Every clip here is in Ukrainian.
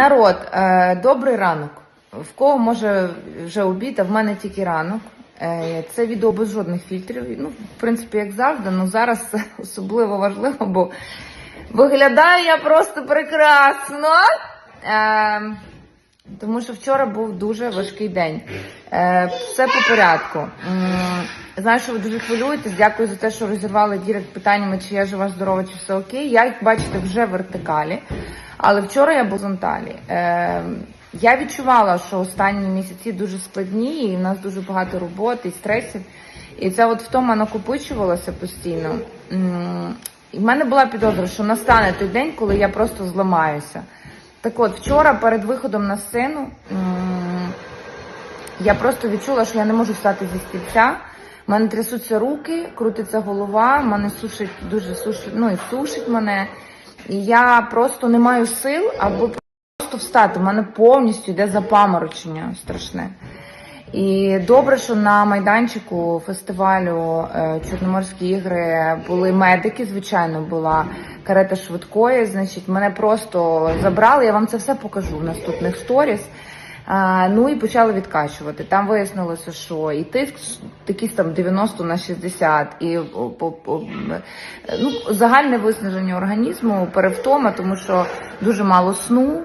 Народ, е, добрий ранок. В кого може вже обід, а в мене тільки ранок. Е, це відео без жодних фільтрів. Ну, в принципі, як завжди, але зараз це особливо важливо, бо виглядаю я просто прекрасно. Е, тому що вчора був дуже важкий день. Все по порядку. Знаю, що ви дуже хвилюєтесь. Дякую за те, що розірвали дірект питаннями, чи я жива, здорова, чи все окей. Я, як бачите, вже в вертикалі. Але вчора я був в горизонталі. Е, я відчувала, що останні місяці дуже складні, і в нас дуже багато роботи і стресів. І це от втома накопичувалося постійно. І в мене була підозра, що настане той день, коли я просто зламаюся. Так от, вчора перед виходом на сцену я просто відчула, що я не можу встати зі стільця. У мене трясуться руки, крутиться голова, мене сушить дуже сушить, ну і сушить мене. І я просто не маю сил, аби просто встати. У мене повністю йде запаморочення страшне. І добре, що на майданчику фестивалю е, Чорноморські ігри були медики. Звичайно, була карета швидкої. Значить, мене просто забрали. Я вам це все покажу в наступних сторіс. Ну і почали відкачувати. Там вияснилося, що і тиск такий там 90 на 60, і ну, загальне виснаження організму, перевтома, тому що дуже мало сну.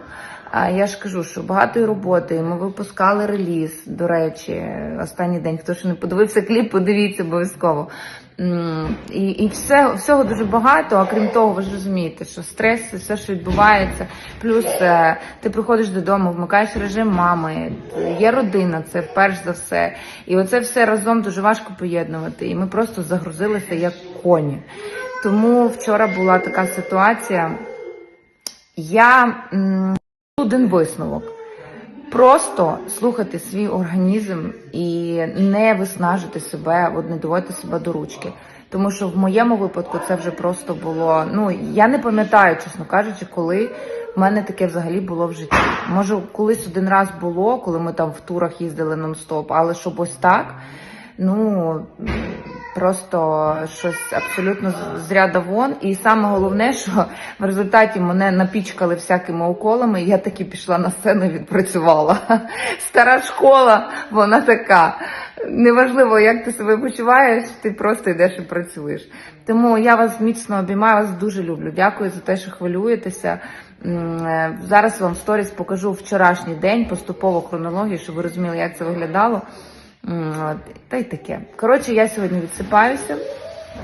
Я ж кажу, що багато роботи. Ми випускали реліз, до речі, останній день. Хто ще не подивився кліп, подивіться обов'язково. І, і все, всього дуже багато, а крім того, ви ж розумієте, що стрес, все, що відбувається. Плюс е, ти приходиш додому, вмикаєш режим мами, є родина, це перш за все. І оце все разом дуже важко поєднувати. І ми просто загрузилися як коні. Тому вчора була така ситуація. Я один висновок. Просто слухати свій організм і не виснажити себе, от не доводити себе до ручки. Тому що в моєму випадку це вже просто було. Ну я не пам'ятаю, чесно кажучи, коли в мене таке взагалі було в житті. Може, колись один раз було, коли ми там в турах їздили нон-стоп, але щоб ось так. Ну просто щось абсолютно з- ряда вон. І саме головне, що в результаті мене напічкали всякими уколами, і я таки пішла на сцену відпрацювала. Стара школа, вона така. Неважливо, як ти себе почуваєш, ти просто йдеш і працюєш. Тому я вас міцно обіймаю, вас дуже люблю. Дякую за те, що хвилюєтеся. Е, Зараз вам сторіс покажу вчорашній день, поступово хронологію, щоб ви розуміли, як це виглядало. Та й таке. Коротше, я сьогодні відсипаюся.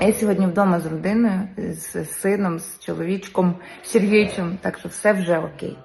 Я сьогодні вдома з родиною, з сином, з чоловічком Сергійчем, так що все вже окей.